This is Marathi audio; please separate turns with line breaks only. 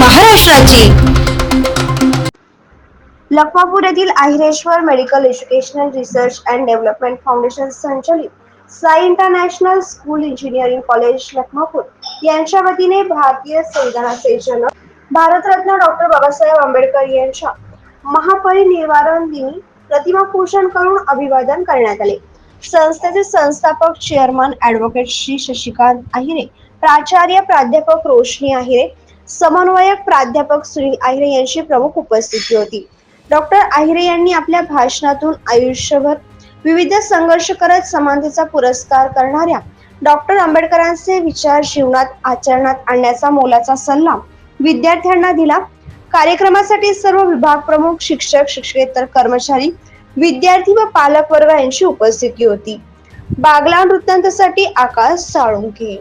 महाराष्ट्राची.
लखमापूर येथील Ahireshwar medical educational research and development foundation संचलित Sai international school engineering college Lakhmapur यांच्या वतीने भारतीय संविधानाचे जनक भारतरत्न डॉक्टर बाबासाहेब आंबेडकर यांच्या महापरिनिर्वाण दिनी प्रतिमा पूजन करून अभिवादन करण्यात आले. संस्थेचे संस्थापक चेअरमन ऍडव्होकेट श्री शशिकांत आहिरे प्राचार्य प्राध्यापक रोशनी आहिरे समन्वयक प्राध्यापक सुनील आहिरे यांची प्रमुख उपस्थिती होती. डॉक्टर आहिरे यांनी आपल्या भाषणातून आयुष्यभर विविध संघर्ष करत समानतेचा पुरस्कार करणाऱ्या डॉक्टर आंबेडकरांचे विचार जीवनात आचरणात आणण्याचा मोलाचा सल्ला विद्यार्थ्यांना दिला. कार्यक्रमासाठी सर्व विभाग प्रमुख शिक्षक शिक्षकेतर कर्मचारी विद्यार्थी व पालक वर्ग यांची उपस्थिती होती. बागला वृत्तांतासाठी आकाश साळुंके